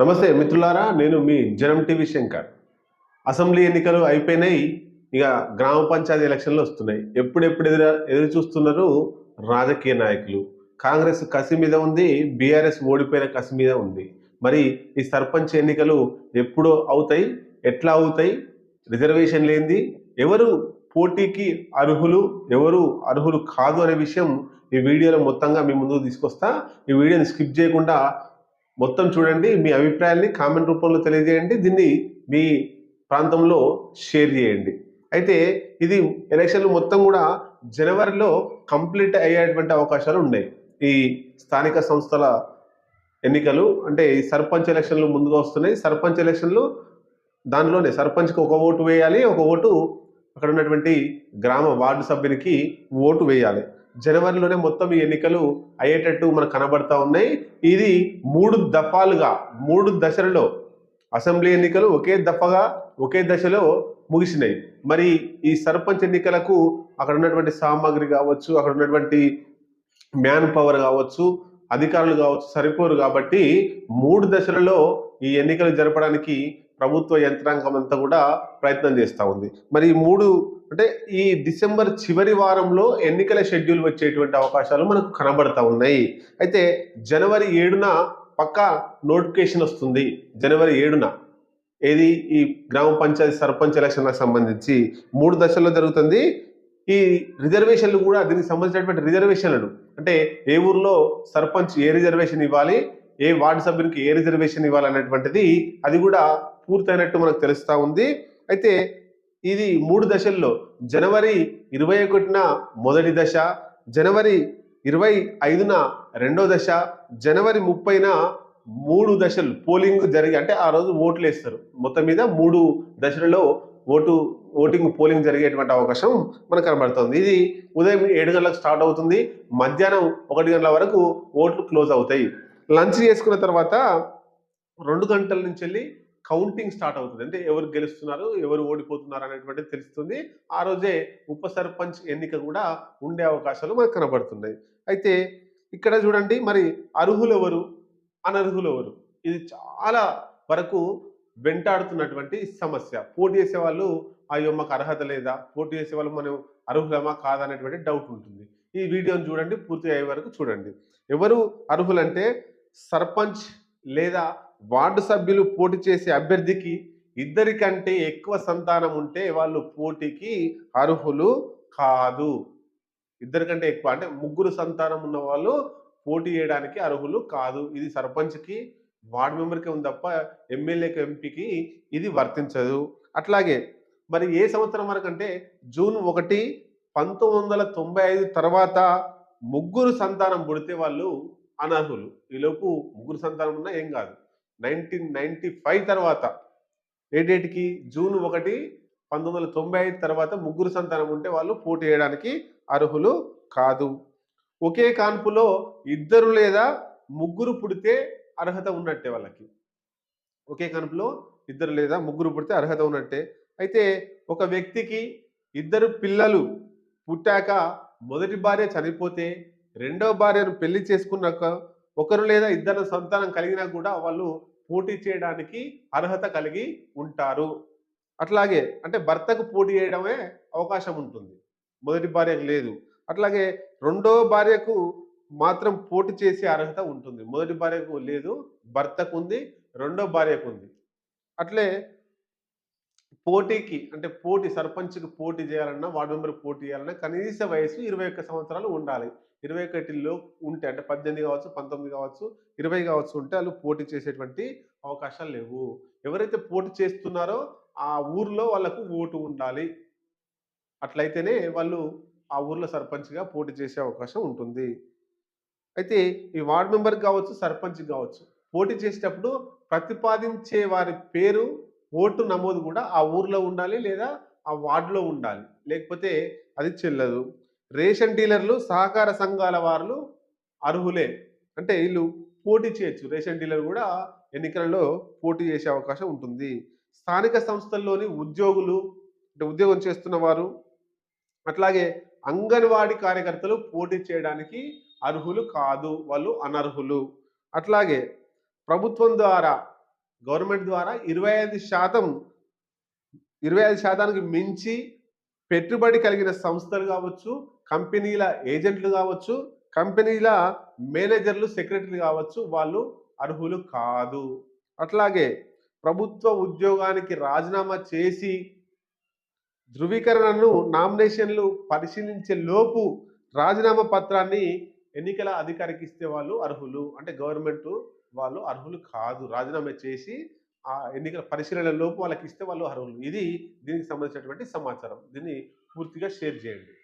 నమస్తే మిత్రులారా నేను మీ జనం టీవీ శంకర్. అసెంబ్లీ ఎన్నికలు అయిపోయినాయి ఇక గ్రామ పంచాయతీ ఎలక్షన్లు వస్తున్నాయి. ఎప్పుడెప్పుడు ఎదురు ఎదురు చూస్తున్నారు రాజకీయ నాయకులు. కాంగ్రెస్ కసి మీద ఉంది బీఆర్ఎస్ ఓడిపోయిన కసి మీద ఉంది. మరి ఈ సర్పంచ్ ఎన్నికలు ఎప్పుడు అవుతాయి ఎట్లా అవుతాయి? రిజర్వేషన్ లేనిది. ఎవరు పోటీకి అర్హులు ఎవరు అర్హులు కాదు అనే విషయం ఈ వీడియోలో మొత్తంగా మీ ముందుకు తీసుకొస్తా. ఈ వీడియోని స్కిప్ చేయకుండా మొత్తం చూడండి మీ అభిప్రాయాల్ని కామెంట్ రూపంలో తెలియజేయండి. దీన్ని మీ ప్రాంతంలో షేర్ చేయండి. అయితే ఇది ఎలక్షన్లు మొత్తం కూడా జనవరిలో కంప్లీట్ అయ్యేటువంటి అవకాశాలు ఉన్నాయి. ఈ స్థానిక సంస్థల ఎన్నికలు అంటే ఈ సర్పంచ్ ఎలక్షన్లు ముందుగా వస్తున్నాయి. సర్పంచ్ ఎలక్షన్లు దానిలోనే సర్పంచ్కి ఒక ఓటు వేయాలి ఒక ఓటు అక్కడ ఉన్నటువంటి గ్రామ వార్డు సభ్యునికి ఓటు వేయాలి. జనవరిలోనే మొత్తం ఈ ఎన్నికలు అయ్యేటట్టు మనకు కనబడతా ఉన్నాయి. ఇది మూడు దఫాలుగా మూడు దశలలో అసెంబ్లీ ఎన్నికలు ఒకే దఫగా ఒకే దశలో ముగిసినాయి. మరి ఈ సర్పంచ్ ఎన్నికలకు అక్కడ ఉన్నటువంటి సామాగ్రి కావచ్చు అక్కడ ఉన్నటువంటి మ్యాన్ పవర్ కావచ్చు అధికారులు కావచ్చు సరిపోరు కాబట్టి మూడు దశలలో ఈ ఎన్నికలు జరపడానికి ప్రభుత్వ యంత్రాంగం అంతా కూడా ప్రయత్నం చేస్తూ ఉంది. మరి ఈ మూడు అంటే ఈ డిసెంబర్ చివరి వారంలో ఎన్నికల షెడ్యూల్ వచ్చేటువంటి అవకాశాలు మనకు కనబడతా ఉన్నాయి. అయితే జనవరి ఏడున పక్కా నోటిఫికేషన్ వస్తుంది. జనవరి ఏడున ఏది? ఈ గ్రామ పంచాయతీ సర్పంచ్ ఎలక్షన్లకు సంబంధించి మూడు దశల్లో జరుగుతుంది. ఈ రిజర్వేషన్లు కూడా దీనికి సంబంధించినటువంటి రిజర్వేషన్లు అంటే ఏ ఊర్లో సర్పంచ్ ఏ రిజర్వేషన్ ఇవ్వాలి? ఏ వార్డు సభ్యునికి ఏ రిజర్వేషన్ ఇవ్వాలి అనేటువంటిది అది కూడా పూర్తయినట్టు మనకు తెలుస్తూ ఉంది. అయితే ఇది మూడు దశల్లో. జనవరి ఇరవై ఒకటిన మొదటి దశ జనవరి ఇరవై ఐదున రెండో దశ జనవరి ముప్పైన మూడు దశలు. పోలింగ్ జరిగి అంటే ఆ రోజు ఓట్లు వేస్తారు. మొత్తం మీద మూడు దశలలో ఓటు ఓటింగ్ పోలింగ్ జరిగేటువంటి అవకాశం మనకు కనబడుతుంది. ఇది ఉదయం ఏడు గంటలకు స్టార్ట్ అవుతుంది. మధ్యాహ్నం ఒకటి గంటల వరకు ఓట్లు క్లోజ్ అవుతాయి. లంచ్ చేసుకున్న తర్వాత రెండు గంటల నుంచి వెళ్ళి కౌంటింగ్ స్టార్ట్ అవుతుంది. అంటే ఎవరు గెలుస్తున్నారు ఎవరు ఓడిపోతున్నారు అనేటువంటిది తెలుస్తుంది. ఆ రోజే ఉప సర్పంచ్ ఎన్నిక కూడా ఉండే అవకాశాలు మనకు కనబడుతున్నాయి. అయితే ఇక్కడ చూడండి మరి అర్హులెవరు అనర్హులెవరు? అనర్హులు ఎవరు ఇది చాలా వరకు వెంటాడుతున్నటువంటి సమస్య. పోటీ చేసే వాళ్ళు అయ్యో మాకు అర్హత లేదా? పోటీ చేసే వాళ్ళు మనం అర్హులమా కాదా అనేటువంటి డౌట్ ఉంటుంది. ఈ వీడియోని చూడండి పూర్తి అయ్యే వరకు చూడండి. ఎవరు అర్హులంటే సర్పంచ్ లేదా వార్డు సభ్యులు పోటీ చేసే అభ్యర్థికి ఇద్దరికంటే ఎక్కువ సంతానం ఉంటే వాళ్ళు పోటీకి అర్హులు కాదు. ఇద్దరికంటే ఎక్కువ అంటే ముగ్గురు సంతానం ఉన్న వాళ్ళు పోటీ చేయడానికి అర్హులు కాదు. ఇది సర్పంచ్కి వార్డు మెంబర్కి ఉంది తప్ప ఎమ్మెల్యేకి ఎంపీకి ఇది వర్తించదు. అట్లాగే మరి ఏ సంవత్సరం వరకు అంటే జూన్ ఒకటి పంతొమ్మిది తొంభై ఐదు తర్వాత ముగ్గురు సంతానం పుడితే వాళ్ళు అనర్హులు. ఈలోపు ముగ్గురు సంతానం ఉన్నా ఏం కాదు. నైన్టీన్ నైన్టీ ఫైవ్ తర్వాత ఏడేటికి జూన్ ఒకటి పంతొమ్మిది వందల తొంభై ఐదు తర్వాత ముగ్గురు సంతానం ఉంటే వాళ్ళు పోటీ చేయడానికి అర్హులు కాదు. ఒకే కాన్పులో ఇద్దరు లేదా ముగ్గురు పుడితే అర్హత ఉన్నట్టే వాళ్ళకి. ఒకే కాన్పులో ఇద్దరు లేదా ముగ్గురు పుడితే అర్హత ఉన్నట్టే. అయితే ఒక వ్యక్తికి ఇద్దరు పిల్లలు పుట్టాక మొదటి భార్య చనిపోతే రెండవ భార్యను పెళ్ళి చేసుకున్నాక ఒకరు లేదా ఇద్దరు సంతానం కలిగినా కూడా వాళ్ళు పోటీ చేయడానికి అర్హత కలిగి ఉంటారు. అట్లాగే అంటే భర్తకు పోటీ చేయడమే అవకాశం ఉంటుంది. మొదటి భార్యకు లేదు. అట్లాగే రెండో భార్యకు మాత్రం పోటీ చేసే అర్హత ఉంటుంది. మొదటి భార్యకు లేదు భర్తకు ఉంది రెండో భార్యకు ఉంది. అట్లే పోటీకి అంటే పోటీ సర్పంచ్కి పోటీ చేయాలన్నా వార్డు మెంబర్ పోటీ చేయాలన్నా కనీస వయసు ఇరవై ఒక్క సంవత్సరాలు ఉండాలి. ఇరవై ఒకటిలో ఉంటే అంటే పద్దెనిమిది కావచ్చు పంతొమ్మిది కావచ్చు ఇరవై కావచ్చు ఉంటే వాళ్ళు పోటీ చేసేటువంటి అవకాశాలు లేవు. ఎవరైతే పోటీ చేస్తున్నారో ఆ ఊర్లో వాళ్ళకు ఓటు ఉండాలి. అట్లయితేనే వాళ్ళు ఆ ఊర్లో సర్పంచ్గా పోటీ చేసే అవకాశం ఉంటుంది. అయితే ఈ వార్డ్ మెంబర్ కావచ్చు సర్పంచ్ కావచ్చు పోటీ చేసేటప్పుడు ప్రతిపాదించే వారి పేరు ఓటు నమోదు కూడా ఆ ఊర్లో ఉండాలి లేదా ఆ వార్డులో ఉండాలి. లేకపోతే అది చెల్లదు. రేషన్ డీలర్లు సహకార సంఘాల వారు అర్హులే. అంటే వీళ్ళు పోటీ చేయొచ్చు. రేషన్ డీలర్ కూడా ఎన్నికలలో పోటీ చేసే అవకాశం ఉంటుంది. స్థానిక సంస్థల్లోని ఉద్యోగులు అంటే ఉద్యోగం చేస్తున్న వారు అట్లాగే అంగన్వాడీ కార్యకర్తలు పోటీ చేయడానికి అర్హులు కాదు. వాళ్ళు అనర్హులు. అట్లాగే ప్రభుత్వం ద్వారా గవర్నమెంట్ ద్వారా ఇరవై ఐదు శాతం ఇరవై ఐదు శాతానికి మించి పెట్టుబడి కలిగిన సంస్థలు కావచ్చు కంపెనీల ఏజెంట్లు కావచ్చు కంపెనీల మేనేజర్లు సెక్రటరీలు కావచ్చు వాళ్ళు అర్హులు కాదు. అట్లాగే ప్రభుత్వ ఉద్యోగానికి రాజీనామా చేసి ధృవీకరణను నామినేషన్లు పరిశీలించే లోపు రాజీనామా పత్రాన్ని ఎన్నికల అధికారికి ఇస్తే వాళ్ళు అర్హులు. అంటే గవర్నమెంట్ వాళ్ళు అర్హులు కాదు. రాజీనామా చేసి ఆ ఎన్నికల పరిశీలన లోపు వాళ్ళకి ఇస్తే వాళ్ళు అర్హులు. ఇది దీనికి సంబంధించినటువంటి సమాచారం. దీన్ని పూర్తిగా షేర్ చేయండి.